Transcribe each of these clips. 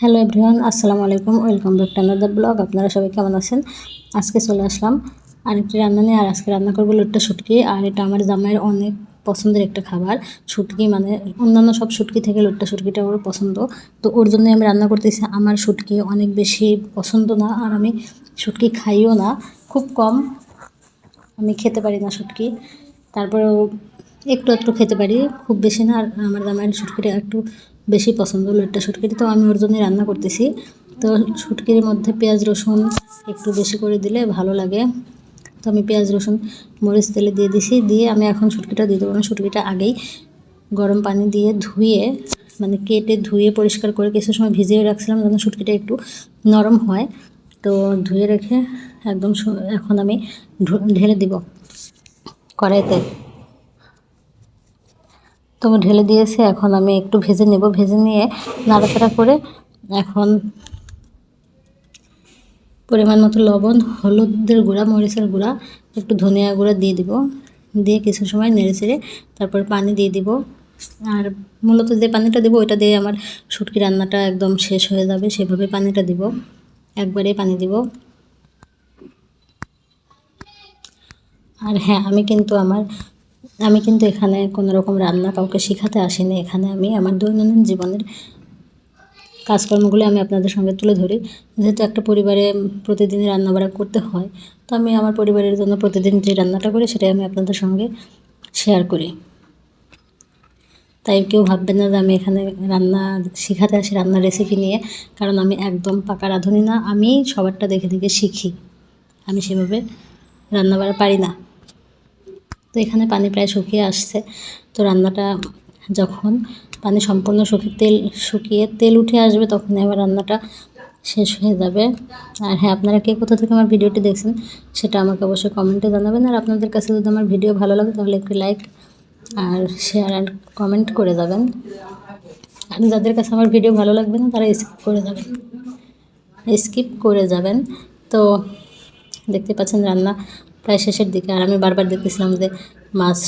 Hello everyone, আসসালামু আলাইকুম। Welcome back to another blog আপনারা সবাই কেমন আছেন? আজকে চলে আসলাম আরেকটি রান্না নিয়ে, আর আজকে রান্না করব লোটটা শুটকি। আর এটা আমার জামাইয়ের অনেক পছন্দের একটা খাবার। শুটকি মানে অন্যান্য সব শুটকি থেকে লোটটা শুটকিটা ওর পছন্দ। তো ওর জন্য আমি রান্না করতেছি। আমার শুটকি অনেক বেশি পছন্দ না, আর আমি শুটকি খাইও না। খুব কম আমি খেতে পারি না শুটকি। তারপরেও একটু একটু খেতে পারি, খুব বেশি না। আর আমার জামাইয়ের শুটকিটা একটু বেশি পছন্দ লোটটা শুটকিটা। তো আমি ওর জন্য রান্না করতেছি। তো শুটকির মধ্যে পেঁয়াজ, রসুন একটু বেশি করে দিলে ভালো লাগে। তো আমি পেঁয়াজ, রসুন, মরিচ, তেলে দিয়ে দিছি। দিয়ে আমি এখন শুটকিটা দিয়ে দেবো। না শুটকিটা আগেই গরম পানি দিয়ে ধুয়ে মানে কেটে ধুয়ে পরিষ্কার করে কিছু সময় ভিজিয়ে রাখছিলাম যেন শুটকিটা একটু নরম হয়। তো ধুয়ে রেখে একদম এখন আমি ঢেলে দিব কড়াইতে। তো ঢেলে দিয়েছি, এখন আমি একটু ভেজে নেব। ভেজে নিয়ে নাড়াচাড়া করে এখন পরিমাণ মতো লবণ, হলুদের গুঁড়া, মরিচের গুঁড়া, একটু ধনিয়া গুঁড়া দিয়ে দিব। দিয়ে কিছু সময় নেড়ে চেড়ে তারপর পানি দিয়ে দিব। আর মূলত যে পানিটা দেবো, ওইটা দিয়ে আমার শুটকি রান্নাটা একদম শেষ হয়ে যাবে। সেভাবে পানিটা দিব। একবারে পানি দিব। আর হ্যাঁ আমি কিন্তু আমার আমি কিন্তু এখানে কোনো রকম রান্না কাউকে শেখাতে আসিনি। এখানে আমি আমার দৈনন্দিন জীবনের কাজকর্মগুলো আমি আপনাদের সঙ্গে তুলে ধরি। যেহেতু একটা পরিবারে প্রতিদিনই রান্নাবাড়া করতে হয়, তো আমি আমার পরিবারের জন্য প্রতিদিন যে রান্নাটা করি সেটাই আমি আপনাদের সঙ্গে শেয়ার করি। তাই কেউ ভাববেন না যে আমি এখানে রান্না শেখাতে আসি রান্নার রেসিপি নিয়ে, কারণ আমি একদম পাকা রাঁধুনি না আমি সবারটা দেখে দেখে শিখি। আমি সেভাবে রান্নাবাড়া পারি না। তো এখানে পানি প্রায় শুকিয়ে আসছে। তো রান্নাটা যখন পানি সম্পূর্ণ শুকিয়ে, তেল শুকিয়ে, তেল উঠে আসবে তখনই আমার রান্নাটা শেষ হয়ে যাবে। আর হ্যাঁ আপনারা কে কোথা থেকে আমার ভিডিওটি দেখছেন সেটা আমাকে অবশ্যই কমেন্টে জানাবেন। আর আপনাদের কাছে যদি আমার ভিডিও ভালো লাগে তাহলে একটু লাইক আর শেয়ার অ্যান্ড কমেন্ট করে যাবেন। আর যাদের কাছে আমার ভিডিও ভালো লাগবে না তারা স্কিপ করে যাবেন। স্কিপ করে যাবেন। তো দেখতে পাচ্ছেন রান্না প্রায় শেষের দিকে। আর আমি বারবার দেখতেছিলাম যে মাছ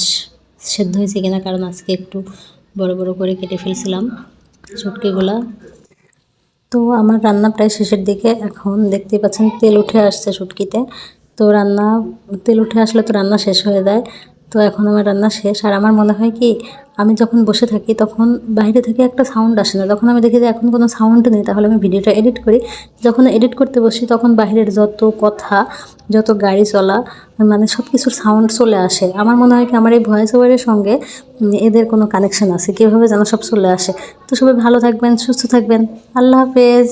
সেদ্ধ হয়েছে কিনা, কারণ আজকে একটু বড় বড় করে কেটে ফেলছিলাম শুটকিগুলা তো আমার রান্না প্রায় শেষের দিকে। এখন দেখতেই পাচ্ছেন তেল উঠে আসছে শুটকিতে তো রান্না, তেল উঠে আসলে তো রান্না শেষ হয়ে যায়। তো এখন আমার রান্না শেষ। আর আমার মনে হয় কি আমি যখন বসে থাকি, তখন বাইরে থেকে একটা সাউন্ড আসে না। যখন আমি দেখি যে এখন কোনো সাউন্ড নেই, তাহলে আমি ভিডিওটা এডিট করি। যখন এডিট করতে বসি, তখন বাইরের যত কথা, যত গাড়ি চলা মানে সব কিছুর সাউন্ড চলে আসে। আমার মনে হয় কি, আমার এই ভয়েস ওভারের সঙ্গে এদের কোনো কানেকশন আছে। কীভাবে যেন সব চলে আসে। তো সবাই ভালো থাকবেন, সুস্থ থাকবেন। আল্লাহ হাফেজ।